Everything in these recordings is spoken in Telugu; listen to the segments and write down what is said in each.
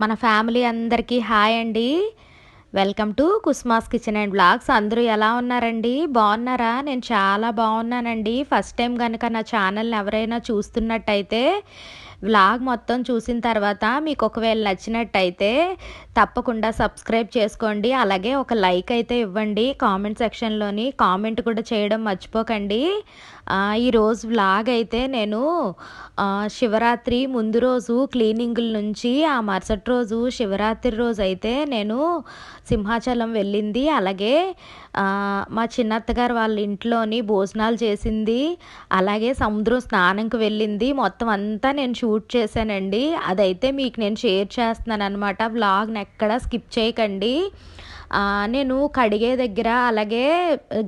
మన ఫ్యామిలీ అందరికీ హాయ్ అండి. Welcome to కుస్మాస్ kitchen and blogs. అందరూ ఎలా ఉన్నారండి? బాగున్నారా? నేను చాలా బాగున్నానండి. ఫస్ట్ టైం కనుక నా ఛానల్ని ఎవరైనా చూస్తున్నట్టయితే వ్లాగ్ మొత్తం చూసిన తర్వాత మీకు ఒకవేళ నచ్చినట్టయితే తప్పకుండా సబ్స్క్రైబ్ చేసుకోండి. అలాగే ఒక లైక్ అయితే ఇవ్వండి. కామెంట్ సెక్షన్లోని కామెంట్ కూడా చేయడం మర్చిపోకండి. ఈరోజు వ్లాగ్ అయితే నేను శివరాత్రి ముందు రోజు క్లీనింగుల నుంచి ఆ మరుసటి రోజు శివరాత్రి రోజు అయితే నేను సింహాచలం వెళ్ళింది. అలాగే మా చిన్నత్తగారు వాళ్ళ ఇంట్లోని భోజనాలు చేసింది అలాగే సముద్రం స్నానంకి వెళ్ళింది. మొత్తం అంతా నేను షూట్ చేశానండి. అదైతే మీకు నేను షేర్ చేస్తున్నాను అనమాట వ్లాగ్ని ఎక్కడ స్కిప్ చేయకండి. నేను కడిగే దగ్గర అలాగే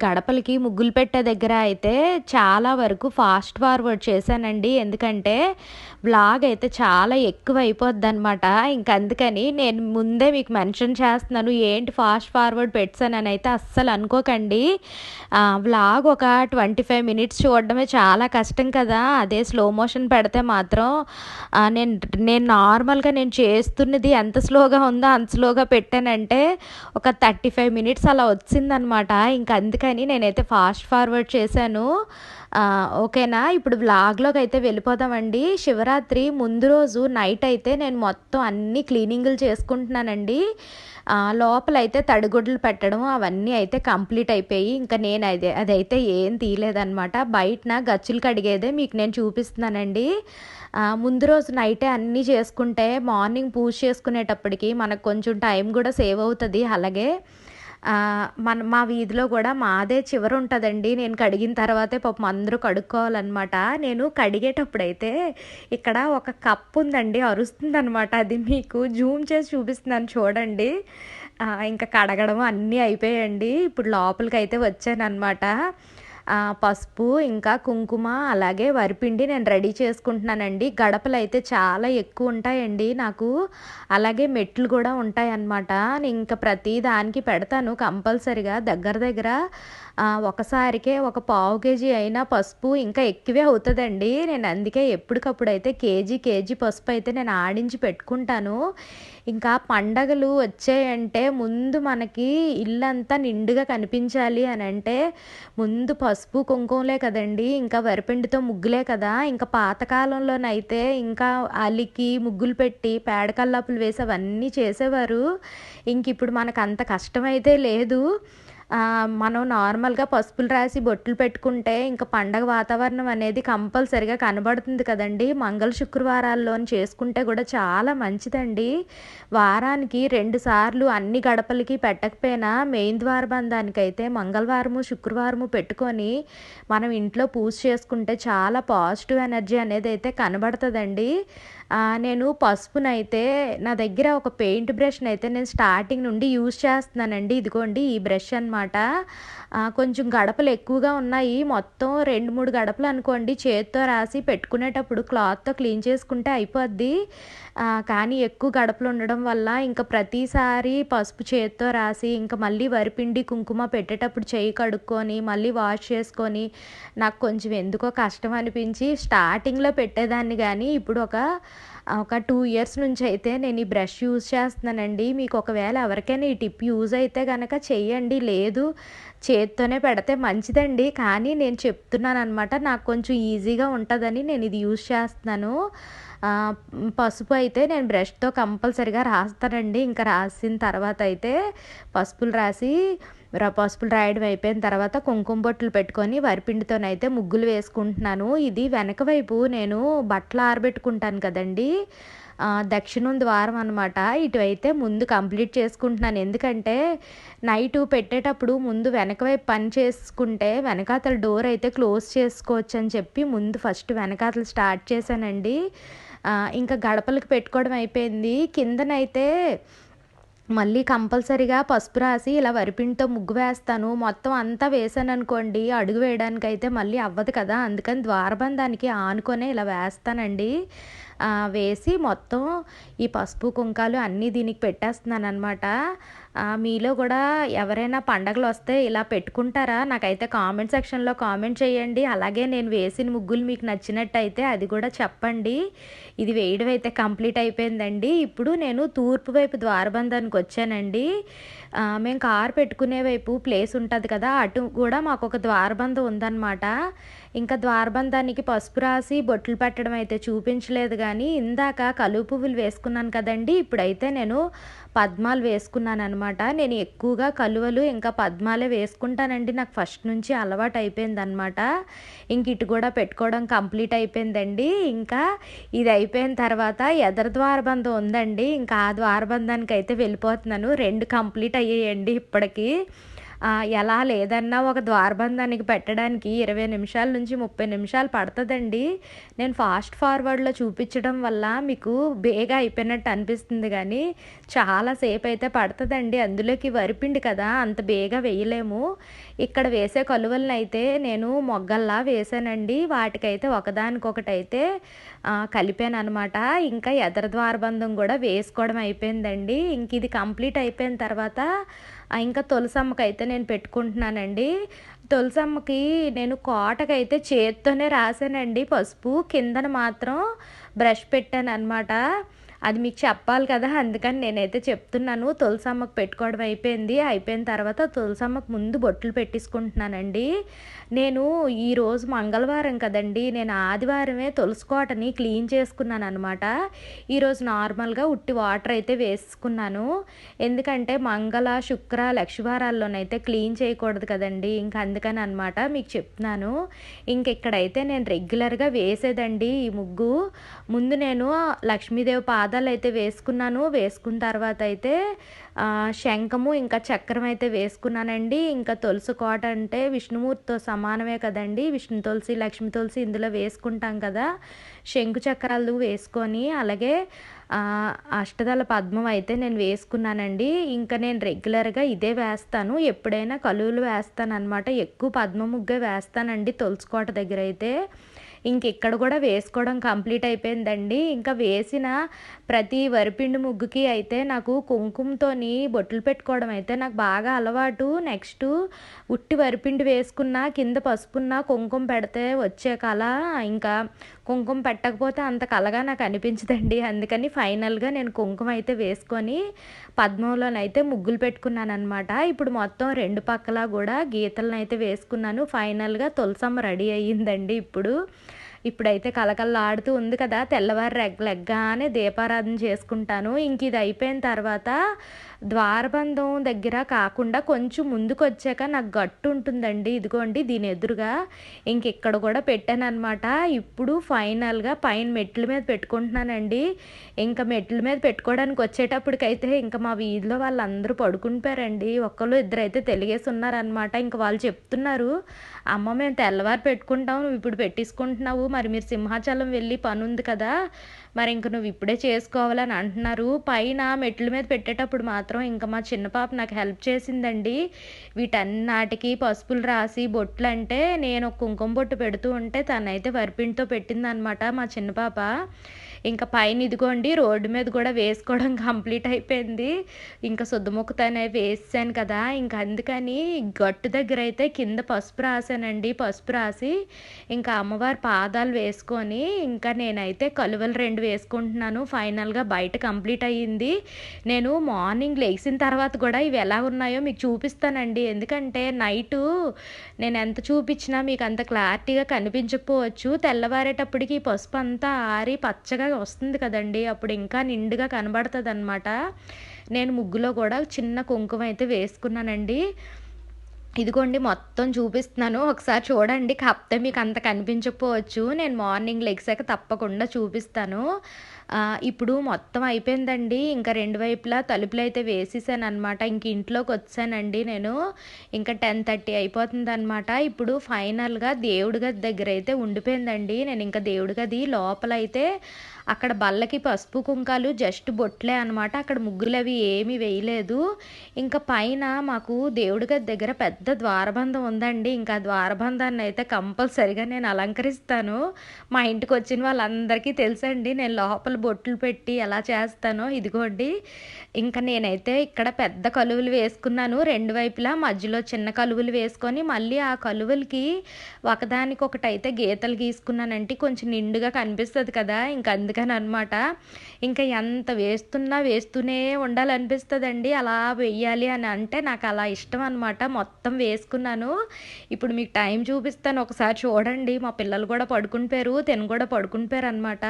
గడపలకి ముగ్గులు పెట్టే దగ్గర అయితే చాలా వరకు ఫాస్ట్ ఫార్వర్డ్ చేశానండి. ఎందుకంటే వ్లాగ్ అయితే చాలా ఎక్కువ అయిపోద్ది అనమాట ఇంక అందుకని నేను ముందే మీకు మెన్షన్ చేస్తున్నాను. ఏంటి ఫాస్ట్ ఫార్వర్డ్ పెట్టానని అయితే అస్సలు అనుకోకండి. బ్లాగ్ వ్లాగ్ ఒక ట్వంటీ ఫైవ్ మినిట్స్ చూడడమే చాలా కష్టం కదా. అదే స్లో మోషన్ పెడితే మాత్రం నేను నేను నార్మల్గా నేను చేస్తున్నది ఎంత స్లోగా ఉందో అంత స్లోగా పెట్టానంటే ఒక థర్టీ ఫైవ్ మినిట్స్ అలా వచ్చిందనమాట. ఇంకా అందుకని నేనైతే ఫాస్ట్ ఫార్వర్డ్ చేశాను. ఓకేనా? ఇప్పుడు వ్లాగ్లోకి అయితే వెళ్ళిపోదామండి. శివరాత్రి ముందు రోజు నైట్ అయితే నేను మొత్తం అన్ని క్లీనింగ్లు చేసుకుంటున్నానండి. లోపలైతే లోపల అయితే తడిగుడ్లు పెట్టడం అవన్నీ అయితే కంప్లీట్ అయిపోయి ఇంకా నేను అదే అదైతే ఏం తీయలేదన్నమాట. బయటన గచ్చులు కడిగేదే మీకు నేను చూపిస్తున్నానండి. ముందు రోజు నైటే అన్నీ చేసుకుంటే మార్నింగ్ పూజ చేసుకునేటప్పటికి మనకు కొంచెం టైం కూడా సేవ్ అవుతుంది. అలాగే మన మా వీధిలో కూడా మాదే చివరి ఉంటుందండి. నేను కడిగిన తర్వాతే పాపం అందరూ కడుక్కోవాలన్నమాట. నేను కడిగేటప్పుడైతే ఇక్కడ ఒక కప్ ఉందండి అరుస్తుందనమాట అది మీకు జూమ్ చేసి చూపిస్తున్నాను చూడండి. ఇంకా కడగడం అన్నీ అయిపోయాయండి. ఇప్పుడు లోపలికి అయితే వచ్చాను పసుపు ఇంకా కుంకుమ అలాగే వరిపిండి నేను రెడీ చేసుకుంటున్నానండి. గడపలు అయితే చాలా ఎక్కువ ఉంటాయండి నాకు. అలాగే మెట్లు కూడా ఉంటాయి అన్నమాట నేను ఇంకా ప్రతి దానికి పెడతాను కంపల్సరిగా. దగ్గర దగ్గర ఒకసారికే ఒక పావు కేజీ అయినా పసుపు ఇంకా ఎక్కువే అవుతుందండి. నేను అందుకే ఎప్పటికప్పుడు అయితే కేజీ కేజీ పసుపు అయితే నేను ఆడించి పెట్టుకుంటాను. ఇంకా పండగలు వచ్చాయంటే ముందు మనకి ఇల్లంతా నిండుగా కనిపించాలి అని అంటే ముందు పసుపు పసుపు కుంకుమలే కదండి ఇంకా వరిపిండితో ముగ్గులే కదా. ఇంకా పాతకాలంలోనైతే ఇంకా అలికి ముగ్గులు పెట్టి పేడకల్లాపులు వేసి అవన్నీ చేసేవారు. ఇంక ఇప్పుడు మనకు అంత కష్టమైతే లేదు. మనం నార్మల్గా పసుపులు రాసి బొట్లు పెట్టుకుంటే ఇంకా పండగ వాతావరణం అనేది కంపల్సరిగా కనబడుతుంది కదండి. మంగళ శుక్రవారాల్లోని చేసుకుంటే కూడా చాలా మంచిదండి. వారానికి రెండు సార్లు అన్ని గడపలకి పెట్టకపోయినా మెయిన్ ద్వారబంధానికైతే మంగళవారము శుక్రవారము పెట్టుకొని మనం ఇంట్లో పూజ చేసుకుంటే చాలా పాజిటివ్ ఎనర్జీ అనేది అయితే కనబడుతుందండి. నేను పసుపునైతే నా దగ్గర ఒక పెయింట్ బ్రష్ని అయితే నేను స్టార్టింగ్ నుండి యూజ్ చేస్తున్నానండి. ఇదిగోండి ఈ బ్రష్ అనమాట కొంచెం గడపలు ఎక్కువగా ఉన్నాయి. మొత్తం రెండు మూడు గడపలు అనుకోండి చేత్తో రాసి పెట్టుకునేటప్పుడు క్లాత్తో క్లీన్ చేసుకుంటే అయిపోద్ది. కానీ ఎక్కువ గడపలు ఉండడం వల్ల ఇంకా ప్రతిసారి పసుపు చేత్తో రాసి ఇంకా మళ్ళీ వరిపిండి కుంకుమ పెట్టేటప్పుడు చేయి కడుక్కొని మళ్ళీ వాష్ చేసుకొని నాకు కొంచెం ఎందుకో కష్టం అనిపించి స్టార్టింగ్లో పెట్టేదాన్ని కానీ ఇప్పుడు ఒక ఒక టూ ఇయర్స్ నుంచి అయితే నేను ఈ బ్రష్ యూజ్ చేస్తున్నానండి. మీకు ఒకవేళ ఎవరికైనా ఈ టిప్ యూజ్ అయితే కనుక చెయ్యండి. లేదు చేత్తోనే పెడితే మంచిదండి. కానీ నేను చెప్తున్నాను అనమాట నాకు కొంచెం ఈజీగా ఉంటుందని నేను ఇది యూజ్ చేస్తున్నాను. పసుపు అయితే నేను బ్రష్తో కంపల్సరిగా రాస్తానండి. ఇంకా రాసిన తర్వాత అయితే పసుపులు రాసి పసుపులు రాయడం అయిపోయిన తర్వాత కుంకుమ బొట్లు పెట్టుకొని వరిపిండితోనైతే ముగ్గులు వేసుకుంటున్నాను. ఇది వెనక వైపు నేను బట్టలు ఆరబెట్టుకుంటాను కదండి. దక్షిణం ద్వారం అనమాట ఇటువైతే ముందు కంప్లీట్ చేసుకుంటున్నాను. ఎందుకంటే నైట్ పెట్టేటప్పుడు ముందు వెనక వైపు పని చేసుకుంటే వెనకాతల డోర్ అయితే క్లోజ్ చేసుకోవచ్చు అని చెప్పి ముందు ఫస్ట్ వెనకాతలు స్టార్ట్ చేశానండి. ఇంకా గడపలకు పెట్టుకోవడం అయిపోయింది. కిందనైతే మళ్ళీ కంపల్సరీగా పసుపు రాసి ఇలా వరిపిండితో ముగ్గు వేస్తాను. మొత్తం అంతా వేసాను అనుకోండి అడుగు వేయడానికి అయితే మళ్ళీ అవ్వదు కదా. అందుకని ద్వారబంధానికి ఆనుకొనే ఇలా వేస్తానండి. వేసి మొత్తం ఈ పసుపు కుంకాలు అన్నీ దీనికి పెట్టేస్తున్నాను అనమాట మీలో కూడా ఎవరైనా పండగలు వస్తే ఇలా పెట్టుకుంటారా? నాకైతే కామెంట్ సెక్షన్లో కామెంట్ చేయండి. అలాగే నేను వేసిన ముగ్గులు మీకు నచ్చినట్టయితే అది కూడా చెప్పండి. ఇది వేయడం అయితే కంప్లీట్ అయిపోయిందండి. ఇప్పుడు నేను తూర్పు వైపు ద్వారబంధానికి వచ్చానండి. మేము కార్ పెట్టుకునే వైపు ప్లేస్ ఉంటుంది కదా అటు కూడా మాకు ఒక ద్వారబంధం ఉందన్నమాట. ఇంకా ద్వారబంధానికి పసుపు రాసి బొట్లు పెట్టడం అయితే చూపించలేదు కానీ ఇందాక కలువ పువ్వులు వేసుకున్నాను కదండి. ఇప్పుడైతే నేను పద్మాలు వేసుకున్నాను అనమాట నేను ఎక్కువగా కలువలు ఇంకా పద్మాలే వేసుకుంటానండి. నాకు ఫస్ట్ నుంచి అలవాటు అయిపోయింది అనమాట ఇంక ఇటు కూడా పెట్టుకోవడం కంప్లీట్ అయిపోయిందండి. ఇంకా ఇది అయిపోయిన తర్వాత ఎదర ద్వారబంధం ఉందండి. ఇంకా ఆ ద్వారబంధానికి అయితే వెళ్ళిపోతున్నాను. రెండు కంప్లీట్ అయ్యాయండి ఇప్పటికీ. ఎలా లేదన్నా ఒక ద్వారబంధానికి పెట్టడానికి ఇరవై నిమిషాల నుంచి ముప్పై నిమిషాలు పడుతుందండి. నేను ఫాస్ట్ ఫార్వర్డ్లో చూపించడం వల్ల మీకు బేగా అయిపోయినట్టు అనిపిస్తుంది కానీ చాలాసేపు అయితే పడుతుందండి. అందులోకి వరిపిండి కదా అంత బేగా వేయలేము. ఇక్కడ వేసే కలువలను అయితే నేను మొగ్గల్లా వేసానండి. వాటికైతే ఒకదానికొకటైతే అయితే కలిపాను అనమాట ఇంకా ఎదర ద్వారబంధం కూడా వేసుకోవడం అయిపోయిందండి. ఇంక ఇది కంప్లీట్ అయిపోయిన తర్వాత ఇంకా తులసమ్మకి అయితే నేను పెట్టుకుంటున్నానండి. తులసమ్మకి నేను కోటకైతే చేత్తోనే రాసానండి పసుపు కిందన మాత్రం బ్రష్ పెట్టాను అనమాట అది మీకు చెప్పాలి కదా అందుకని నేనైతే చెప్తున్నాను. తులసమ్మకు పెట్టుకోవడం అయిపోయింది. అయిపోయిన తర్వాత తులసమ్మకు ముందు బొట్లు పెట్టించుకుంటున్నానండి నేను ఈరోజు మంగళవారం కదండి నేను ఆదివారమే తులసి కోటని క్లీన్ చేసుకున్నాను అనమాట ఈరోజు నార్మల్గా ఉట్టి వాటర్ అయితే వేసుకున్నాను. ఎందుకంటే మంగళ శుక్ర లక్షవారాల్లోనైతే క్లీన్ చేయకూడదు కదండి ఇంకా అందుకని అనమాట మీకు చెప్తున్నాను. ఇంక ఇక్కడైతే నేను రెగ్యులర్గా వేసేదండి ఈ ముగ్గు. ముందు నేను లక్ష్మీదేవి పాదాలు అయితే వేసుకున్నాను. వేసుకున్న తర్వాత అయితే శంఖము ఇంకా చక్రం అయితే వేసుకున్నానండి. ఇంకా తులసి కోట అంటే విష్ణుమూర్తితో సమానమే కదండి. విష్ణు తులసి లక్ష్మి తులసి ఇందులో వేసుకుంటాం కదా. శంకు చక్రాలు వేసుకొని అలాగే అష్టదళ పద్మం అయితే నేను వేసుకున్నానండి. ఇంకా నేను రెగ్యులర్గా ఇదే వేస్తాను. ఎప్పుడైనా కలువులు వేస్తాను అనమాట ఎక్కువ పద్మ ముగ్గే వేస్తానండి తులసికోట దగ్గర అయితే. ఇంక ఇక్కడ కూడా వేసుకోవడం కంప్లీట్ అయిపోయిందండి. ఇంకా వేసిన ప్రతి వరిపిండి ముగ్గుకి అయితే నాకు కుంకుమతోని బొట్లు పెట్టుకోవడం అయితే నాకు బాగా అలవాటు. నెక్స్ట్ ఉట్టి వరిపిండి వేసుకున్న కింద పసుపున్న కుంకుమ పెడితే వచ్చే కళ. ఇంకా కుంకుమ పెట్టకపోతే అంత కలగా నాకు అనిపించదండి. అందుకని ఫైనల్గా నేను కుంకుమ అయితే వేసుకొని పద్మంలోనైతే ముగ్గులు పెట్టుకున్నాను అనమాట ఇప్పుడు మొత్తం రెండు పక్కల కూడా గీతలను అయితే వేసుకున్నాను. ఫైనల్గా తులసమ్మ రెడీ అయ్యిందండి ఇప్పుడు. ఇప్పుడైతే కలకల్లాడుతూ ఉంది కదా తెల్లవారు రెగ్ లెగ్గానే దీపారాధన చేసుకుంటాను. ఇంక ఇది అయిపోయిన తర్వాత ద్వారబంధం దగ్గర కాకుండా కొంచెం ముందుకు వచ్చాక నాకు గట్టు ఉంటుందండి. ఇదిగోండి దీని ఎదురుగా ఇంక ఇక్కడ కూడా పెట్టాను అనమాట ఇప్పుడు ఫైనల్గా పైన మెట్ల మీద పెట్టుకుంటున్నానండి. ఇంకా మెట్ల మీద పెట్టుకోవడానికి వచ్చేటప్పటికైతే ఇంకా మా వీధిలో వాళ్ళందరూ పడుకుంటారండి ఒక్కళ్ళు ఇద్దరు అయితే తెలిగేసి ఉన్నారనమాట ఇంకా వాళ్ళు చెప్తున్నారు అమ్మ మేము తెల్లవారు పెట్టుకుంటాం నువ్వు ఇప్పుడు పెట్టేసుకుంటున్నావు మరి మీరు సింహాచలం వెళ్ళి పని ఉంది కదా మరి ఇంక నువ్వు ఇప్పుడే చేసుకోవాలని అంటున్నారు. పైన మెట్ల మీద పెట్టేటప్పుడు మాత్రం ఇంకా మా చిన్న పాప నాకు హెల్ప్ చేసిందండి. వీటన్నాటికి పసుపులు రాసి బొట్లు అంటే నేను కుంకుమ బొట్టు పెడుతూ ఉంటే తనైతే వరిపిండితో పెట్టిందనమాట మా చిన్న పాప. ఇంకా పైన ఇదిగోండి రోడ్డు మీద కూడా వేసుకోవడం కంప్లీట్ అయిపోయింది. ఇంకా శుద్ధముక్కుతోనే వేసాను కదా ఇంకా అందుకని గట్టు దగ్గర అయితే కింద పసుపు రాసానండి పసుపు రాసి ఇంకా అమ్మవారి పాదాలు వేసుకొని ఇంకా నేనైతే కలువలు రెండు వేసుకుంటున్నాను. ఫైనల్గా బయట కంప్లీట్ అయ్యింది. నేను మార్నింగ్ లేచిన తర్వాత కూడా ఇవి ఎలా ఉన్నాయో మీకు చూపిస్తానండి. ఎందుకంటే నైటు నేను ఎంత చూపించినా మీకు అంత క్లారిటీగా కనిపించకపోవచ్చు. తెల్లవారేటప్పటికి ఈ పసుపు అంతా ఆరి పచ్చగా వస్తుంది కదండి. అప్పుడు ఇంకా నిండుగా కనబడుతుంది అనమాట నేను ముగ్గులో కూడా చిన్న కుంకుమ అయితే వేసుకున్నానండి. ఇదిగోండి మొత్తం చూపిస్తున్నాను. ఒకసారి చూడండి కాకపోతే మీకు అంత కనిపించకపోవచ్చు. నేను మార్నింగ్ లెగ్సాక తప్పకుండా చూపిస్తాను. ఇప్పుడు మొత్తం అయిపోయిందండి. ఇంకా రెండు వైపులా తలుపులు అయితే వేసేసాను అనమాట ఇంక వచ్చానండి నేను. ఇంకా టెన్ థర్టీ అయిపోతుంది అనమాట ఇప్పుడు ఫైనల్‌గా దేవుడి గది దగ్గర అయితే ఉండిపోయిందండి. నేను ఇంకా దేవుడి గది లోపల అయితే అక్కడ బల్లకి పసుపు, కుంకాలు జస్ట్ బొట్లే అనమాట. అక్కడ ముగ్గులవి ఏమీ వేయలేదు. ఇంకా పైన మాకు దేవుడి గది దగ్గర పెద్ద ద్వారబంధం ఉందండి. ఇంకా ద్వారబంధాన్ని అయితే కంపల్సరిగా నేను అలంకరిస్తాను. మా ఇంటికి వచ్చిన వాళ్ళందరికీ తెలుసండి నేను లోపల బొట్లు పెట్టి ఎలా చేస్తానో. ఇదిగోండి ఇంకా నేనైతే ఇక్కడ పెద్ద కలువలు వేసుకున్నాను. రెండు వైపులా మధ్యలో చిన్న కలువలు వేసుకొని మళ్ళీ ఆ కలువలకి అయితే గీతలు గీసుకున్నానంటే కొంచెం నిండుగా కనిపిస్తుంది కదా! ఇంకా అందుకని అందుకననమాట. ఇంకా ఎంత వేస్తున్నా వేస్తూనే ఉండాలనిపిస్తుందండి అలా వెయ్యాలి అని అంటే నాకు అలా ఇష్టం అనమాట. మొత్తం వేసుకున్నాను. ఇప్పుడు మీకు టైం చూపిస్తాను ఒకసారి చూడండి. మా పిల్లలు కూడా పడుకునిపోయారు తిని కూడా పడుకునిపోయారు అనమాట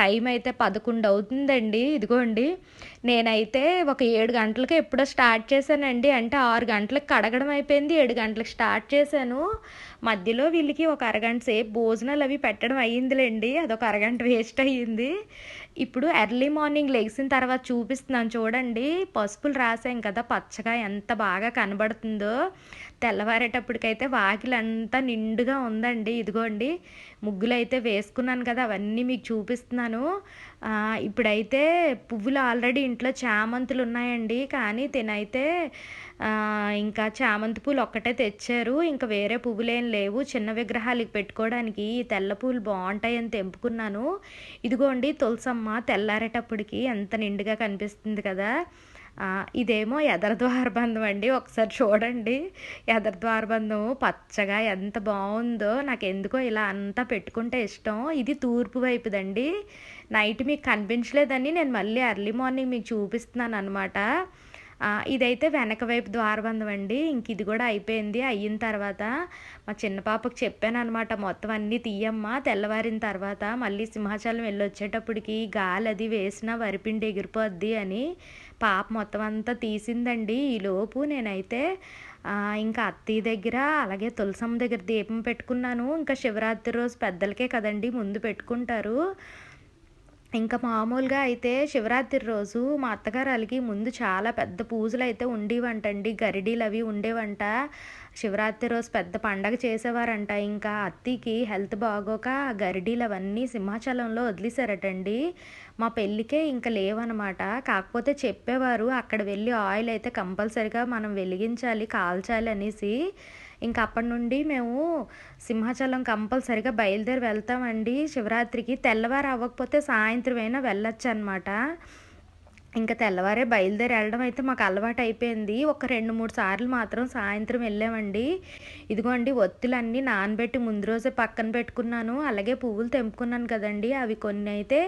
టైం అయితే 11 అవుతుందండి. ఇదిగోండి నేనైతే ఒక ఏడు గంటలకి ఎప్పుడో స్టార్ట్ చేశానండి. అంటే ఆరు గంటలకు కడగడం అయిపోయింది. ఏడు గంటలకు స్టార్ట్ చేశాను. మధ్యలో వీళ్ళకి ఒక అరగంట సేపు భోజనాలు అవి పెట్టడం అయ్యిందిలేండి అదొక అరగంట వేస్ట్ అయ్యింది. ఇప్పుడు ఎర్లీ మార్నింగ్ లెగిసిన తర్వాత చూపిస్తున్నాను చూడండి. పసుపులు రాసాం కదా! పచ్చగా ఎంత బాగా కనబడుతుందో. తెల్లవారేటప్పటికైతే వాకిలంతా నిండుగా ఉందండి. ఇదిగోండి ముగ్గులు అయితే వేసుకున్నాను కదా! అవన్నీ మీకు చూపిస్తున్నాను. ఇప్పుడైతే పువ్వులు ఆల్రెడీ ఇంట్లో చామంతులు ఉన్నాయండి కానీ తినైతే ఇంకా చామంతి పూలు ఒక్కటే తెచ్చారు. ఇంకా వేరే పువ్వులేం లేవు. చిన్న విగ్రహాలకి పెట్టుకోవడానికి ఈ తెల్ల పూలు బాగుంటాయని తెంపుకున్నాను. ఇదిగోండి తులసమ్మ తెల్లారేటప్పటికి ఎంత నిండుగా కనిపిస్తుంది కదా! ఇదేమో ఎదర ద్వారబంధం అండి. ఒకసారి చూడండి. ఎదర ద్వారబంధం పచ్చగా ఎంత బాగుందో నాకు ఎందుకో ఇలా అంతా పెట్టుకుంటే ఇష్టం. ఇది తూర్పు వైపుదండి. నైట్ మీకు కనిపించలేదని నేను మళ్ళీ ఎర్లీ మార్నింగ్ మీకు చూపిస్తున్నాను అనమాట ఇదైతే వెనక వైపు ద్వారబంధం అండి. ఇంక ఇది కూడా అయిపోయింది. అయిన తర్వాత మా చిన్న పాపకి చెప్పాననమాట. మొత్తం అన్నీ తీయమ్మా తెల్లవారిన తర్వాత మళ్ళీ సింహాచలం వెళ్ళొచ్చేటప్పటికి అది వేసినా వరిపిండి ఎగిరిపోద్ది అని. పాప మొత్తం అంతా తీసిందండి. ఈలోపు నేనైతే ఇంకా అత్తయ్య దగ్గర అలాగే తులసమ్మ దగ్గర దీపం పెట్టుకున్నాను. ఇంకా శివరాత్రి రోజు పెద్దలకే కదండీ ముందు పెట్టుకుంటారు. ఇంకా మామూలుగా అయితే శివరాత్రి రోజు మా అత్తగారు అలిగి ముందు చాలా పెద్ద పూజలు అయితే ఉండేవంటండి. గరిడీలు అవి ఉండేవంట. శివరాత్రి రోజు పెద్ద పండగ చేసేవారంట. ఇంకా అత్తికి హెల్త్ బాగోక గరిడీలు అవన్నీ సింహాచలంలో వదిలేశారటండి మా పెళ్ళికే ఇంకా లేవనమాట. కాకపోతే చెప్పేవారు అక్కడ వెళ్ళి ఆయిల్ అయితే కంపల్సరిగా మనం వెలిగించాలి, కాల్చాలి అనేసి. ఇంకా అప్పటి నుండి మేము సింహాచలం కంపల్సరిగా బయలుదేరి వెళ్తామండి శివరాత్రికి. తెల్లవారు అవ్వకపోతే సాయంత్రం అయినా వెళ్ళొచ్చనమాట. ఇంకా తెల్లవారే బయలుదేరి వెళ్ళడం అయితే మాకు అలవాటు అయిపోయింది ఒక 2, 3 సార్లు మాత్రం సాయంత్రం వెళ్ళామండి. ఇదిగోండి ఒత్తులన్నీ నానబెట్టి ముందు రోజే పక్కన పెట్టుకున్నాను. అలాగే పువ్వులు తెంపుకున్నాను కదండి అవి కొన్ని అయితే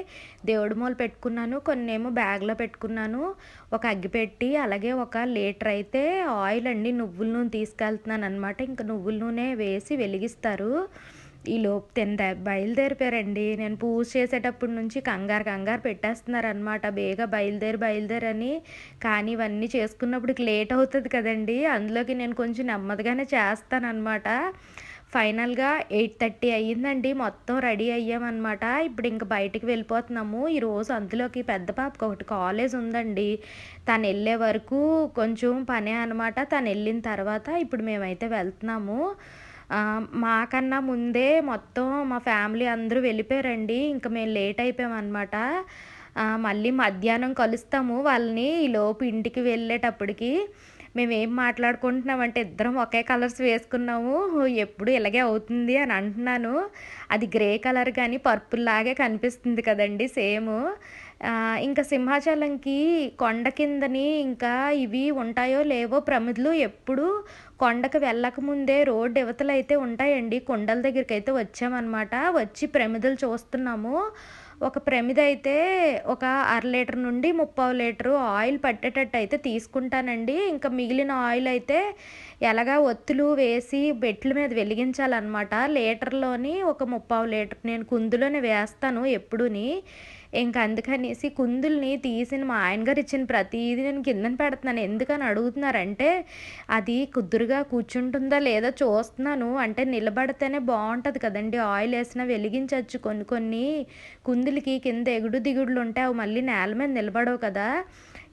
దేవుడి మూల పెట్టుకున్నాను. కొన్ని ఏమో బ్యాగ్‌లో పెట్టుకున్నాను. ఒక అగ్గిపెట్టి అలాగే ఒక లీటర్ అయితే ఆయిల్ అండి నువ్వుల నూనె తీసుకెళ్తున్నాను అనమాట ఇంక నువ్వుల నూనె వేసి వెలిగిస్తారు. ఈలోపు లోపు ద బయలుదేరిపోయారండి. నేను పూజ చేసేటప్పటి నుంచి కంగారు కంగారు పెట్టేస్తున్నారనమాట. బేగా బేగ బయలుదేరి బయలుదేరని కానీ ఇవన్నీ చేసుకున్నప్పటికి లేట్ అవుతుంది కదండీ! అందులోకి నేను కొంచెం నెమ్మదిగానే చేస్తానన్నమాట ఫైనల్‌గా 8:30 అయ్యిందండి. మొత్తం రెడీ అయ్యామన్నమాట ఇప్పుడు ఇంక బయటికి వెళ్ళిపోతున్నాము. ఈరోజు అందులోకి పెద్ద పాపకి ఒకటి కాలేజ్ ఉందండి. తను వెళ్ళే వరకు కొంచెం పనే అనమాట. తను వెళ్ళిన తర్వాత ఇప్పుడు మేమైతే వెళ్తున్నాము. మాకన్నా ముందే మొత్తం మా ఫ్యామిలీ అందరూ వెళ్ళిపోయారండి. ఇంక మేము లేట్ అయిపోయామన్నమాట మళ్ళీ మధ్యాహ్నం కలుస్తాము వాళ్ళని. ఈలోపు ఇంటికి వెళ్ళేటప్పటికి మేమేం మాట్లాడుకుంటున్నామంటే ఇద్దరం ఒకే కలర్స్ వేసుకున్నాము. ఎప్పుడు ఇలాగే అవుతుంది అని అంటున్నాను. అది గ్రే కలర్ కానీ పర్పుల్ లాగే కనిపిస్తుంది కదండీ సేమ్ ఇంకా సింహాచలంకి కొండ కిందని ఇంకా ఇవి ఉంటాయో లేవో ప్రమిదలు ఎప్పుడు కొండకు వెళ్ళకముందే రోడ్డు ఇవతలైతే ఉంటాయండి. కుండల అయితే వచ్చామనమాట. వచ్చి ప్రమిదలు చూస్తున్నాము. ఒక ప్రమిదైతే ఒక అర లీటర్ నుండి ముప్పావు లీటరు ఆయిల్ పట్టేటట్టు అయితే తీసుకుంటానండి. ఇంకా మిగిలిన ఆయిల్ అయితే ఎలాగా ఒత్తులు వేసి బెట్ల మీద వెలిగించాలన్నమాట లీటర్‌లోని ఒక ముప్పావు లీటర్ నేను కుందులోనే వేస్తాను ఎప్పుడూని. ఇంక అందుకనేసి కుందుల్ని తీసిన మా ఆయన గారు ఇచ్చిన ప్రతిదీ నేను కిందన పెడుతున్నాను. ఎందుకని అడుగుతున్నారంటే అది కుదురుగా కూర్చుంటుందా లేదా చూస్తున్నాను. అంటే నిలబడితేనే బాగుంటుంది కదండి. ఆయిల్ వేసినా వెలిగించవచ్చు కొన్ని కొన్ని కుందులకి కింద ఎగుడు దిగుడులు ఉంటాయి. అవి మళ్ళీ నేల మీద నిలబడవు కదా.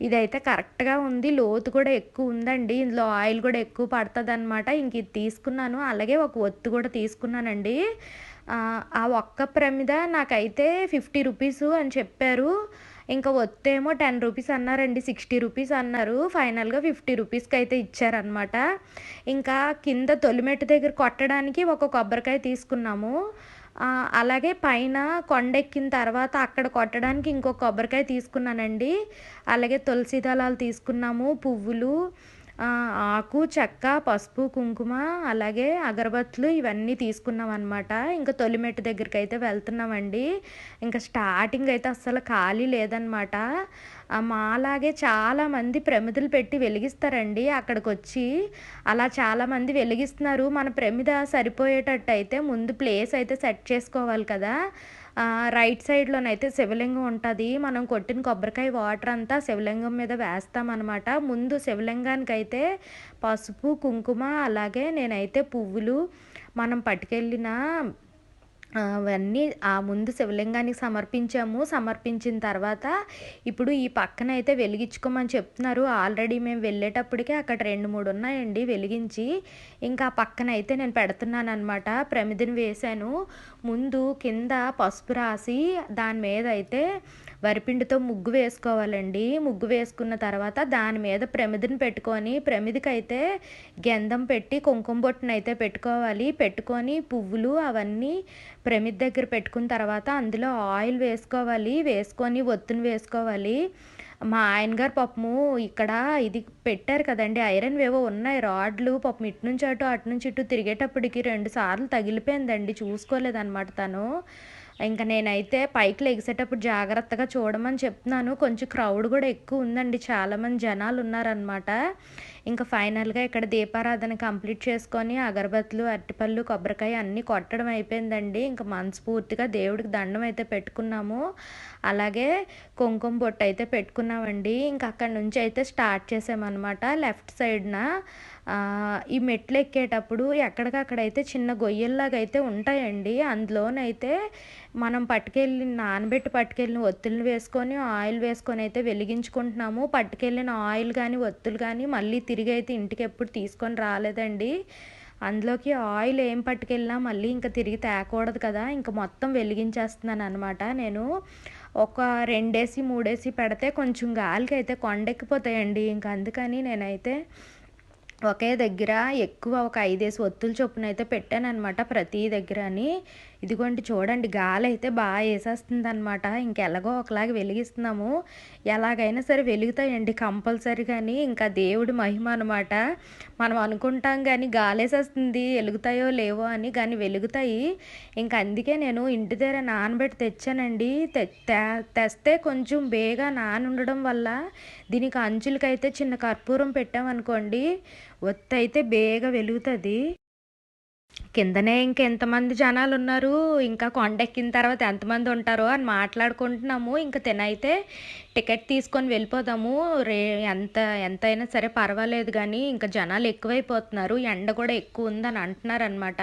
ఇదైతే కరెక్ట్గా ఉంది. లోతు కూడా ఎక్కువ ఉందండి. ఇందులో ఆయిల్ కూడా ఎక్కువ పడుతుంది అనమాట ఇంక ఇది తీసుకున్నాను. అలాగే ఒక ఒత్తు కూడా తీసుకున్నానండి. ఆ ఒక్క ప్రమిద నాకైతే ఫిఫ్టీ రూపీస్ అని చెప్పారు. ఇంకా వస్తేమో టెన్ రూపీస్ అన్నారండి సిక్స్టీ రూపీస్ అన్నారు. ఫైనల్గా ఫిఫ్టీ రూపీస్కి అయితే ఇచ్చారనమాట ఇంకా కింద తొలిమెట్టు దగ్గర కొట్టడానికి ఒక కొబ్బరికాయ తీసుకున్నాము. అలాగే పైన కొండెక్కిన తర్వాత అక్కడ కొట్టడానికి ఇంకో కొబ్బరికాయ తీసుకున్నానండి. అలాగే తులసి దళాలు తీసుకున్నాము పువ్వులు. ఆకు చెక్క పసుపు కుంకుమ అలాగే అగరబత్తులు ఇవన్నీ తీసుకున్నాం అనమాట ఇంకా తొలిమెట్టు దగ్గరికి అయితే వెళ్తున్నామండి. ఇంకా స్టార్టింగ్ అయితే అస్సలు ఖాళీ లేదనమాట మాలాగే చాలామంది ప్రమిదలు పెట్టి వెలిగిస్తారండి అక్కడికి వచ్చి అలా చాలామంది వెలిగిస్తున్నారు. మన ప్రమిద సరిపోయేటట్టు అయితే ముందు ప్లేస్ అయితే సెట్ చేసుకోవాలి కదా. రైట్ సైడ్లోనైతే శివలింగం ఉంటుంది. మనం కొట్టిన కొబ్బరికాయ వాటర్ అంతా శివలింగం మీద వేస్తామన్నమాట. ముందు శివలింగానికి అయితే పసుపు కుంకుమ అలాగే నేనైతే పువ్వులు మనం పట్టుకెళ్ళిన అవన్నీ ఆ ముందు శివలింగానికి సమర్పించాము. సమర్పించిన తర్వాత ఇప్పుడు ఈ పక్కన అయితే వెలిగించుకోమని చెప్తున్నారు. ఆల్రెడీ మేము వెళ్ళేటప్పటికే అక్కడ రెండు మూడు ఉన్నాయండి వెలిగించి. ఇంకా పక్కన అయితే నేను పెడుతున్నాను అనమాట ప్రమిదిని వేశాను. ముందు కింద పసుపు రాసి దాని మీద అయితే వరిపిండితో ముగ్గు వేసుకోవాలండి. ముగ్గు వేసుకున్న తర్వాత దాని మీద ప్రమిదిని పెట్టుకొని ప్రమిదికైతే గంధం పెట్టి కుంకుమ బొట్టును అయితే పెట్టుకోవాలి. పెట్టుకొని పువ్వులు అవన్నీ ప్రమిది దగ్గర పెట్టుకున్న తర్వాత అందులో ఆయిల్ వేసుకోవాలి. వేసుకొని ఒత్తుని వేసుకోవాలి. మా ఆయన గారు పాపము ఇక్కడ ఇది పెట్టారు కదండి. ఐరన్ వేవో ఉన్నాయి. రాడ్లు పాపం ఇటు నుంచి అటు అటు నుంచి ఇటు తిరిగేటప్పటికి రెండు సార్లు తగిలిపోయిందండి. చూసుకోలేదన్నమాట తను. ఇంకా నేనైతే పైకి లెగిసేటప్పుడు జాగ్రత్తగా చూడమని చెప్తున్నాను. కొంచెం క్రౌడ్ కూడా ఎక్కువ ఉందండి. చాలామంది జనాలు ఉన్నారనమాట ఇంకా ఫైనల్గా ఇక్కడ దీపారాధన కంప్లీట్ చేసుకొని అగరబత్తులు అరటిపళ్ళు కొబ్బరికాయ అన్నీ కొట్టడం అయిపోయిందండి. ఇంకా మనస్ఫూర్తిగా దేవుడికి దండం అయితే పెట్టుకున్నాము. అలాగే కుంకుమ బొట్టు అయితే పెట్టుకున్నామండి. ఇంకా అక్కడ నుంచి అయితే స్టార్ట్ చేసామన్నమాట. లెఫ్ట్ సైడ్న ఈ మెట్లు ఎక్కేటప్పుడు ఎక్కడికక్కడైతే చిన్న గొయ్యల్లాగా అయితే ఉంటాయండి. అందులోనైతే మనం పట్టుకెళ్ళి నానబెట్టి పట్టుకెళ్ళిన ఒత్తులు వేసుకొని ఆయిల్ వేసుకొని అయితే వెలిగించుకుంటున్నాము. పట్టుకెళ్ళిన ఆయిల్ కానీ ఒత్తులు కానీ మళ్ళీ తిరిగి అయితే ఇంటికి ఎప్పుడు తీసుకొని రాలేదండి. అందులోకి ఆయిల్ ఏం పట్టుకెళ్ళినా మళ్ళీ ఇంకా తిరిగి తేకూడదు కదా. ఇంకా మొత్తం వెలిగించేస్తున్నాను అనమాట నేను ఒక రెండేసి మూడేసి పెడితే కొంచెం గాలికి అయితే కొండెక్కిపోతాయండి. ఇంకా అందుకని నేనైతే ఒకే దగ్గర ఎక్కువ ఒక ఐదేసి ఒత్తులు చొప్పున అయితే పెట్టాను అనమాట ప్రతి దగ్గరని. ఇదిగోండి చూడండి గాలి అయితే బాగా వేసేస్తుంది అనమాట ఇంకెలాగో ఒకలాగా వెలిగిస్తున్నాము. ఎలాగైనా సరే వెలుగుతాయండి కంపల్సరీ కానీ ఇంకా దేవుడి మహిమ అనమాట మనం అనుకుంటాం కానీ గాలేసేస్తుంది వెలుగుతాయో లేవో అని కానీ వెలుగుతాయి. ఇంకా అందుకే నేను ఇంటి దగ్గర నానబెట్టి తెచ్చానండి. తెస్తే కొంచెం బేగా నానుండడం వల్ల దీనికి అంచులకైతే చిన్న కర్పూరం పెట్టామనుకోండి ఒత్తి అయితే బేగా వెలుగుతుంది. కిందనే ఇంకెంతమంది జనాలు ఉన్నారు ఇంకా కొండెక్కిన తర్వాత ఎంతమంది ఉంటారో అని మాట్లాడుకుంటున్నాము. ఇంకా తినైతే టికెట్ తీసుకొని వెళ్ళిపోదాము. రే ఎంత ఎంతైనా సరే పర్వాలేదు కానీ ఇంకా జనాలు ఎక్కువైపోతున్నారు. ఎండ కూడా ఎక్కువ ఉందని అంటున్నారు అనమాట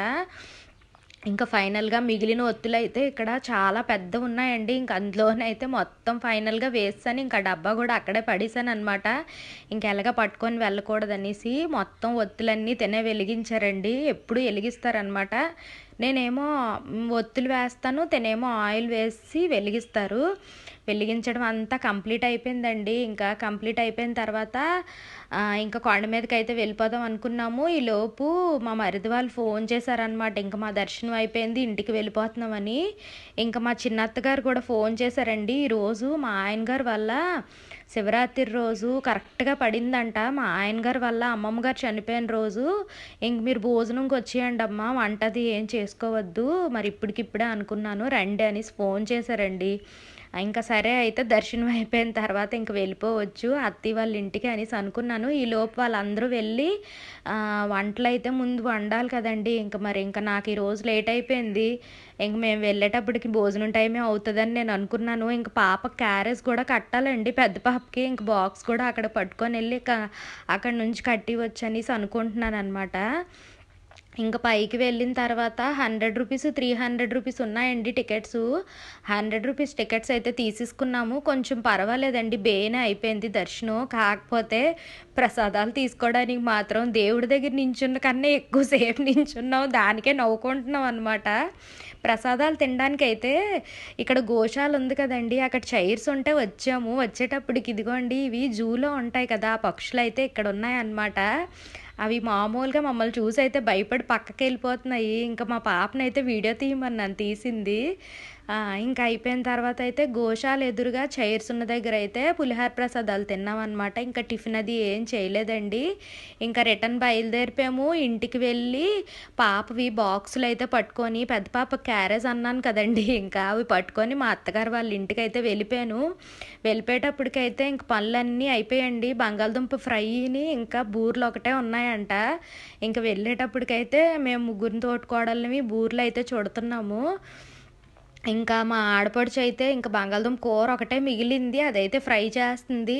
ఇంకా ఫైనల్గా మిగిలిన ఒత్తులు అయితే ఇక్కడ చాలా పెద్ద ఉన్నాయండి. ఇంకా అందులోనైతే మొత్తం ఫైనల్గా వేస్తాను. ఇంకా డబ్బా కూడా అక్కడే పడేసాను అనమాట ఇంకెలాగ పట్టుకొని వెళ్ళకూడదనేసి మొత్తం ఒత్తులన్నీ తినే వెలిగించారండి. ఎప్పుడు వెలిగిస్తారనమాట నేనేమో ఒత్తులు వేస్తాను తినేమో ఆయిల్ వేసి వెలిగిస్తారు. వెలిగించడం అంతా కంప్లీట్ అయిపోయిందండి. ఇంకా కంప్లీట్ అయిపోయిన తర్వాత ఇంకా కొండ మీదకి అయితే వెళ్ళిపోదాం అనుకున్నాము. ఈ లోపు మా మరిది వాళ్ళు ఫోన్ చేశారనమాట ఇంకా మా దర్శనం అయిపోయింది ఇంటికి వెళ్ళిపోతున్నామని. ఇంకా మా చిన్నత్తగారు కూడా ఫోన్ చేశారండి. ఈరోజు మా ఆయన గారు వల్ల శివరాత్రి రోజు కరెక్ట్గా పడిందంట. మా ఆయన గారి వల్ల అమ్మమ్మ గారు చనిపోయిన రోజు ఇంక మీరు భోజనంకి వచ్చేయండి అమ్మ వంటది ఏం చేసుకోవద్దు. మరి ఇప్పటికిప్పుడే అనుకున్నాను రండి అని ఫోన్ చేశారండి. ఇంకా సరే అయితే దర్శనం అయిపోయిన తర్వాత ఇంక వెళ్ళిపోవచ్చు. అత్తి వాళ్ళ ఇంటికి అనేసి అనుకున్నాను. ఈ లోపు వాళ్ళందరూ వెళ్ళి వంటలు అయితే ముందు వండాలి కదండి. ఇంకా మరి ఇంకా నాకు ఈరోజు లేట్ అయిపోయింది. ఇంక మేము వెళ్ళేటప్పటికి భోజనం టైమే అవుతుందని నేను అనుకున్నాను. ఇంక పాప క్యారేజ్ కూడా కట్టాలండి. పెద్ద పాపకి ఇంక బాక్స్ కూడా అక్కడ పట్టుకొని వెళ్ళి అక్కడ నుంచి కట్టి వచ్చనేసి అనుకుంటున్నాను అనమాట ఇంకా పైకి వెళ్ళిన తర్వాత hundred rupees three hundred rupees ఉన్నాయండి టికెట్స్. హండ్రెడ్ రూపీస్ టికెట్స్ అయితే తీసేసుకున్నాము. కొంచెం పర్వాలేదండి బేనే అయిపోయింది దర్శనం. కాకపోతే ప్రసాదాలు తీసుకోవడానికి మాత్రం దేవుడి దగ్గర నించున్న కన్నా ఎక్కువసేపు నించున్నాం. దానికే నవ్వుకుంటున్నాం అనమాట ప్రసాదాలు తినడానికి అయితే ఇక్కడ గోశాల ఉంది కదండి అక్కడ చైర్స్ ఉంటే వచ్చాము. వచ్చేటప్పటికి ఇదిగోండి ఇవి జూలో ఉంటాయి కదా ఆ పక్షులు అయితే ఇక్కడ ఉన్నాయన్నమాట అవి మామూలుగా మమ్మల్ని చూసి అయితే భయపడి పక్కకి వెళ్ళిపోతున్నాయి. ఇంకా మా పాపనైతే వీడియో తీయమన్నాను తీసింది. ఇంకా అయిపోయిన తర్వాత అయితే గోశాల ఎదురుగా చైర్స్ ఉన్న దగ్గర అయితే పులిహార ప్రసాదాలు తిన్నామన్నమాట. ఇంకా టిఫిన్ అది ఏం చేయలేదండి. ఇంకా రిటర్న్ బయలుదేరిపోయాము. ఇంటికి వెళ్ళి పాపవి బాక్సులు అయితే పట్టుకొని పెద్ద పాప క్యారేజ్ అన్నాను కదండి ఇంకా అవి పట్టుకొని మా అత్తగారు వాళ్ళ ఇంటికి అయితే వెళ్ళిపోయాను. వెళ్ళిపోయేటప్పటికైతే ఇంక పనులన్నీ అయిపోయాయండి. బంగాళదుంప ఫ్రైని ఇంకా బూర్లు ఒకటే ఉన్నాయంట. ఇంకా వెళ్ళేటప్పటికైతే మేము ముగ్గురిని తోడుకోవడాలని బూర్లు అయితే చూడుతున్నాము. ఇంకా మా ఆడపడుచు అయితే ఇంకా బంగాళదుంప కూర ఒకటే మిగిలింది అదైతే ఫ్రై చేస్తుంది.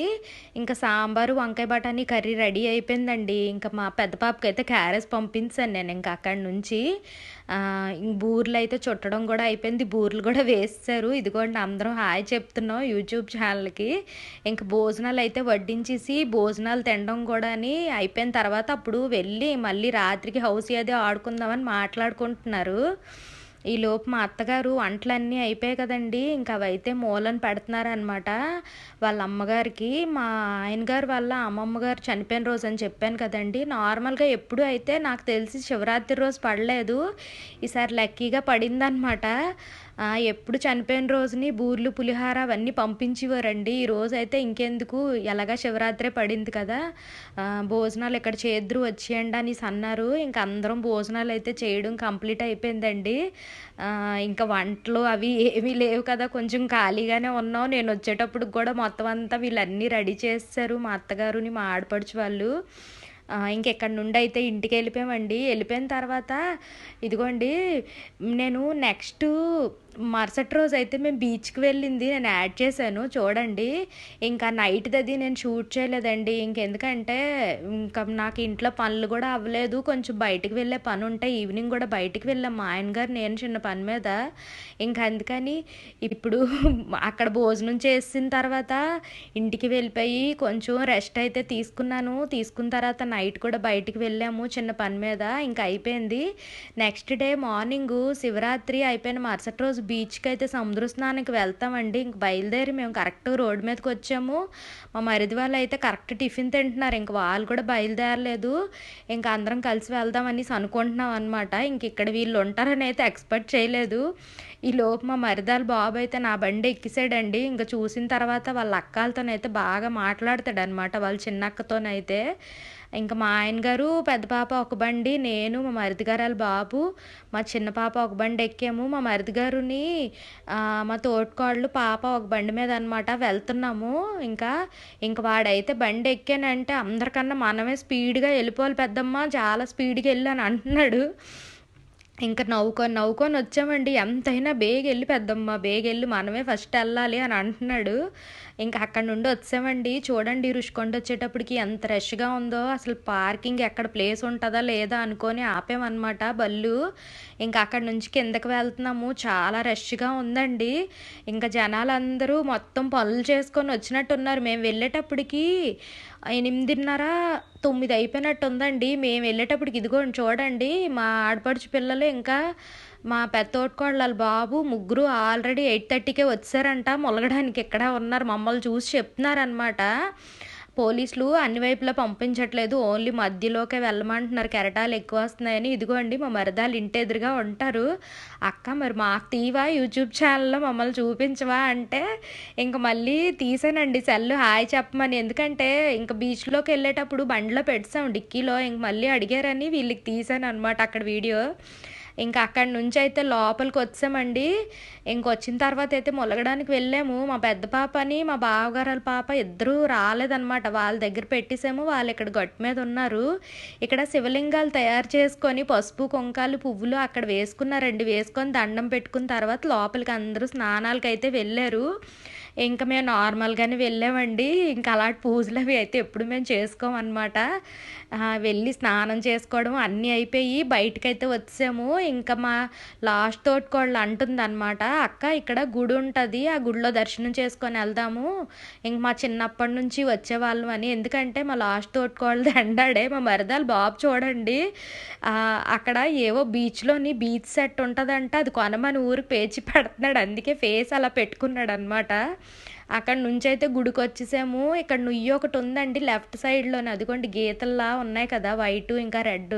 ఇంకా సాంబారు వంకాయ బఠానీ కర్రీ రెడీ అయిపోయిందండి. ఇంకా మా పెద్ద పాపకి అయితే క్యారెస్ పంపించాను నేను ఇంకా అక్కడి నుంచి. ఇంక బూర్లు అయితే చుట్టడం కూడా అయిపోయింది. బూర్లు కూడా వేస్తారు. ఇదిగోండి అందరం హాయ్ చెప్తున్నాం యూట్యూబ్ ఛానల్కి. ఇంక భోజనాలు అయితే వడ్డించేసి భోజనాలు తినడం కూడా అయిపోయిన తర్వాత అప్పుడు వెళ్ళి మళ్ళీ రాత్రికి హౌస్ అది ఆడుకుందామని మాట్లాడుకుంటున్నారు. ఈ లోపు మా అత్తగారు వంటలన్నీ అయిపోయాయి కదండి. ఇంకా అవైతే మూలను పెడుతున్నారనమాట వాళ్ళ అమ్మగారికి మా ఆయన గారు వాళ్ళ అమ్మమ్మ గారు చనిపోయిన రోజు అని చెప్పాను కదండి. నార్మల్గా ఎప్పుడు అయితే నాకు తెలిసి శివరాత్రి రోజు పడలేదు. ఈసారి లక్కీగా పడిందనమాట ఎప్పుడు చనిపోయిన రోజుని బూర్లు పులిహార అవన్నీ పంపించేవారండి. ఈ రోజు అయితే ఇంకెందుకు? ఎలాగా శివరాత్రి పడింది కదా. భోజనాలు ఇక్కడ చేద్దరు వచ్చేయండి అనేసి అన్నారు. ఇంకా అందరం భోజనాలు అయితే చేయడం కంప్లీట్ అయిపోయిందండి. ఇంకా వంటలు అవి ఏమీ లేవు కదా. కొంచెం ఖాళీగానే ఉన్నాం. నేను వచ్చేటప్పుడు కూడా మొత్తం అంతా వీళ్ళన్నీ రెడీ చేస్తారు మా అత్తగారుని మా ఆడపడుచు వాళ్ళు. ఇంకెక్కడి నుండి అయితే ఇంటికి వెళ్ళిపోయామండి. వెళ్ళిపోయిన తర్వాత ఇదిగోండి నేను నెక్స్ట్ మరుసటి రోజు అయితే మేము బీచ్కి వెళ్ళింది నేను యాడ్ చేశాను చూడండి. ఇంకా నైట్ది అది నేను షూట్ చేయలేదండి. ఇంకెందుకంటే ఇంకా నాకు ఇంట్లో పనులు కూడా అవ్వలేదు. కొంచెం బయటికి వెళ్ళే పని ఉంటే ఈవినింగ్ కూడా బయటికి వెళ్ళాం. మా ఆయన గారు నేను చిన్న పని మీద. ఇంకా అందుకని ఇప్పుడు అక్కడ భోజనం చేసిన తర్వాత ఇంటికి వెళ్ళిపోయి కొంచెం రెస్ట్ అయితే తీసుకున్నాను. తీసుకున్న తర్వాత నైట్ కూడా బయటికి వెళ్ళాము చిన్న పని మీద. ఇంకా అయిపోయింది. నెక్స్ట్ డే మార్నింగ్ శివరాత్రి అయిపోయిన మరుసటి రోజు బీచ్కి అయితే సముద్ర స్నానానికి వెళ్తామండి. ఇంక బయలుదేరి మేము కరెక్ట్ రోడ్డు మీదకి వచ్చాము. మా మరిది వాళ్ళు అయితే కరెక్ట్ టిఫిన్ తింటున్నారు. ఇంక వాళ్ళు కూడా బయలుదేరలేదు. ఇంక అందరం కలిసి వెళ్దామని అనుకుంటున్నాం అనమాట ఇంక ఇక్కడ వీళ్ళు ఉంటారని అయితే ఎక్స్పెక్ట్ చేయలేదు. ఈ లోపు మా మరిదాలు బాబు అయితే నా బండి ఎక్కిసాడండి. ఇంకా చూసిన తర్వాత వాళ్ళ అక్కలతోనైతే బాగా మాట్లాడతాడనమాట వాళ్ళ చిన్నక్కతోనైతే. ఇంకా మా ఆయన గారు పెద్ద పాప ఒక బండి నేను మా మరిది గారు వాళ్ళ బాబు మా చిన్న పాప ఒక బండి ఎక్కాము. మా మరిది గారుని మా తోటికోళ్ళు పాప ఒక బండి మీద అనమాట వెళ్తున్నాము. ఇంకా ఇంక వాడైతే బండి ఎక్కానంటే అందరికన్నా మనమే స్పీడ్గా వెళ్ళిపోవాలి పెద్దమ్మ చాలా స్పీడ్గా వెళ్ళాను అంటున్నాడు. ఇంకా నవ్వుకొని నవ్వుకొని వచ్చామండి. ఎంతైనా బేగ్ వెళ్ళి పెద్దమ్మ బేగ వెళ్ళి మనమే ఫస్ట్ వెళ్ళాలి అని అంటున్నాడు. ఇంకా అక్కడ నుండి వచ్చామండి. చూడండి రుషికొండ వచ్చేటప్పటికి ఎంత రష్గా ఉందో. అసలు పార్కింగ్ ఎక్కడ ప్లేస్ ఉంటుందా లేదా అనుకొని ఆపామన్నమాట బళ్ళు. ఇంకా అక్కడ నుంచి కిందకి వెళ్తున్నాము. చాలా రష్గా ఉందండి. ఇంకా జనాలందరూ మొత్తం పనులు చేసుకొని వచ్చినట్టున్నారు. మేము వెళ్ళేటప్పటికి ఎనిమిదిన్నర తొమ్మిది అయిపోయినట్టు ఉందండి. మేము వెళ్ళేటప్పటికి ఇదిగోండి చూడండి మా ఆడపడుచు పిల్లలు ఇంకా మా పెద్ద బాబు ముగ్గురు ఆల్రెడీ ఎయిట్ థర్టీకే వచ్చారంట. మొలగడానికి ఇక్కడ ఉన్నారు. మమ్మల్ని చూసి చెప్తున్నారనమాట పోలీసులు అన్ని వైపులా పంపించట్లేదు. ఓన్లీ మధ్యలోకే వెళ్ళమంటున్నారు. కెరటాలు ఎక్కువ వస్తున్నాయని ఇదిగోండి మా మరదాలు ఇంటి ఎదురుగా ఉంటారు. అక్క మరి మాకు తీవా? యూట్యూబ్ ఛానల్లో మమ్మల్ని చూపించవా అంటే ఇంక మళ్ళీ తీసానండి సెల్ హాయ్ చెప్పమని. ఎందుకంటే ఇంక బీచ్లోకి వెళ్ళేటప్పుడు బండిలో పెడతాం డిక్కీలో. ఇంక మళ్ళీ అడిగారని వీళ్ళకి తీసాను అనమాట అక్కడ వీడియో. ఇంకా అక్కడి నుంచి అయితే లోపలికి వచ్చామండి ఇంకొచ్చిన తర్వాత అయితే మొలగడానికి వెళ్ళాము. మా పెద్ద పాపని మా బావగారాల పాప ఇద్దరూ రాలేదన్నమాట. వాళ్ళ దగ్గర పెట్టేసాము. వాళ్ళు ఇక్కడ గట్టు మీద ఉన్నారు. ఇక్కడ శివలింగాలు తయారు చేసుకొని పసుపు కుంకాలు పువ్వులు అక్కడ వేసుకున్నారండి. వేసుకొని దండం పెట్టుకున్న తర్వాత లోపలికి అందరూ స్నానాలకైతే వెళ్ళారు. ఇంకా మేము నార్మల్గానే వెళ్ళామండి. ఇంకా అలాంటి పూజలు అవి అయితే ఎప్పుడు మేము చేసుకోమన్నమాట. వెళ్ళి స్నానం చేసుకోవడం అన్నీ అయిపోయి బయటకైతే వచ్చాము. ఇంకా మా లాస్ట్ తోటికోళ్ళు అంటుంది అనమాట అక్క ఇక్కడ గుడి ఉంటుంది ఆ గుడిలో దర్శనం చేసుకొని వెళ్దాము. ఇంక మా చిన్నప్పటి నుంచి వచ్చేవాళ్ళం అని. ఎందుకంటే మా లాస్ట్ తోటికోళ్ళది ఎండాడే మా మరదాలు బాబు చూడండి. అక్కడ ఏవో బీచ్లోని బీచ్ సెట్ ఉంటుందంట అది కొనమని ఊరు పేచి పెడుతున్నాడు. అందుకే ఫేస్ అలా పెట్టుకున్నాడు అనమాట అక్కడ నుంచి అయితే గుడికి వచ్చేసాము ఇక్కడ నుయ్యి ఒకటి ఉందండి లెఫ్ట్ సైడ్లోనే. అదిగోండి గీతల్లా ఉన్నాయి కదా వైట్ ఇంకా రెడ్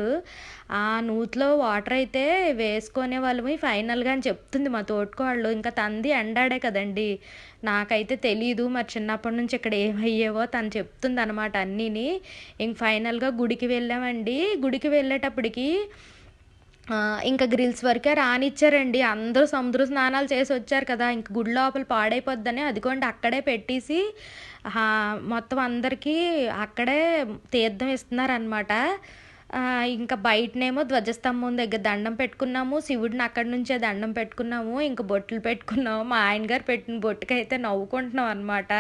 ఆ నూతిలో వాటర్ అయితే వేసుకునే వాళ్ళము. ఫైనల్గా అని చెప్తుంది మా తోటికోళ్ళు. ఇంకా తంది ఎండాడే కదండి. నాకైతే తెలీదు మరి చిన్నప్పటి నుంచి ఇక్కడ ఏమయ్యేవో తను చెప్తుంది అనమాట అన్నీని. ఇంక ఫైనల్గా గుడికి వెళ్ళామండి. గుడికి వెళ్ళేటప్పటికి ఇంకా గ్రిల్స్ వరకే రానిచ్చారండి. అందరూ సముద్ర స్నానాలు చేసి వచ్చారు కదా. ఇంక గుడి లోపల పాడైపోద్దని అదిగోండి అక్కడే పెట్టేసి మొత్తం అందరికీ అక్కడే తీర్థం ఇస్తున్నారనమాట ఇంకా బయటనేమో ధ్వజస్తంభం దగ్గర దండం పెట్టుకున్నాము. శివుడిని అక్కడి నుంచే దండం పెట్టుకున్నాము. ఇంకా బొట్లు పెట్టుకున్నాము. మా ఆయన గారు పెట్టిన బొట్టుకైతే నవ్వుకుంటున్నాం అనమాట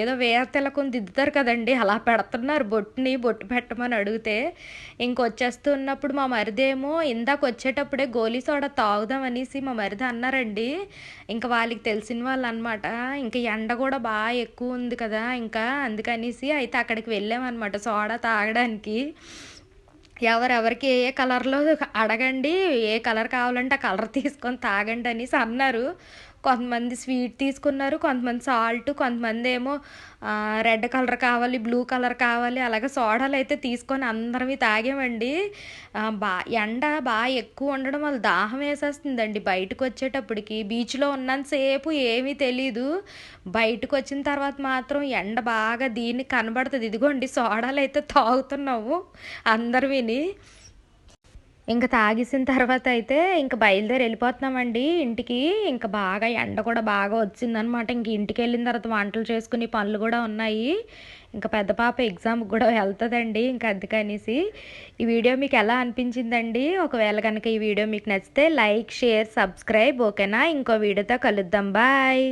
ఏదో వేయతెలకొని దిద్దుతారు కదండి అలా పెడుతున్నారు. బొట్టుని బొట్టు పెట్టమని అడిగితే ఇంకొచ్చేస్తున్నప్పుడు మా మరిదేమో ఇందాక వచ్చేటప్పుడే గోలీ సోడా తాగుదాం అనేసి మా మరిది అన్నారండి. ఇంకా వాళ్ళకి తెలిసిన వాళ్ళు అనమాట ఇంకా ఎండ కూడా బాగా ఎక్కువ ఉంది కదా ఇంకా అందుకనేసి అయితే అక్కడికి వెళ్ళామన్నమాట సోడా తాగడానికి. ఎవరెవరికి ఏ ఏ కలర్లో అడగండి ఏ కలర్ కావాలంటే ఆ కలర్ తీసుకొని తాగండి అనేసి అన్నారు. కొంతమంది స్వీట్ తీసుకున్నారు కొంతమంది సాల్ట్ కొంతమంది ఏమో రెడ్ కలర్ కావాలి బ్లూ కలర్ కావాలి అలాగే సోడాలు అయితే తీసుకొని అందరివి తాగామండి. బా ఎండ బాగా ఎక్కువ ఉండడం వల్ల దాహం వేసేస్తుందండి బయటకు వచ్చేటప్పటికి బీచ్లో ఉన్నంతసేపు ఏమీ తెలీదు. బయటకు వచ్చిన తర్వాత మాత్రం ఎండ బాగా దీన్ని కనబడుతుంది. ఇదిగోండి సోడాలు అయితే తాగుతున్నాము అందరు విని ఇంకా తాగేసిన తర్వాత అయితే ఇంకా బయలుదేరి వెళ్ళిపోతున్నామండి. ఇంటికి ఇంకా బాగా ఎండ కూడా బాగా వచ్చిందనమాట. ఇంక ఇంటికి వెళ్ళిన తర్వాత వంటలు చేసుకుని పనులు కూడా ఉన్నాయి. ఇంకా పెద్ద పాప ఎగ్జామ్కి కూడా వెళ్తుందండి. ఇంకా అందుకనేసి ఈ వీడియో మీకు ఎలా అనిపించిందండి? ఒకవేళ కనుక ఈ వీడియో మీకు నచ్చితే లైక్ షేర్ సబ్స్క్రైబ్ ఓకేనా? ఇంకో వీడియోతో కలుద్దాం. బాయ్.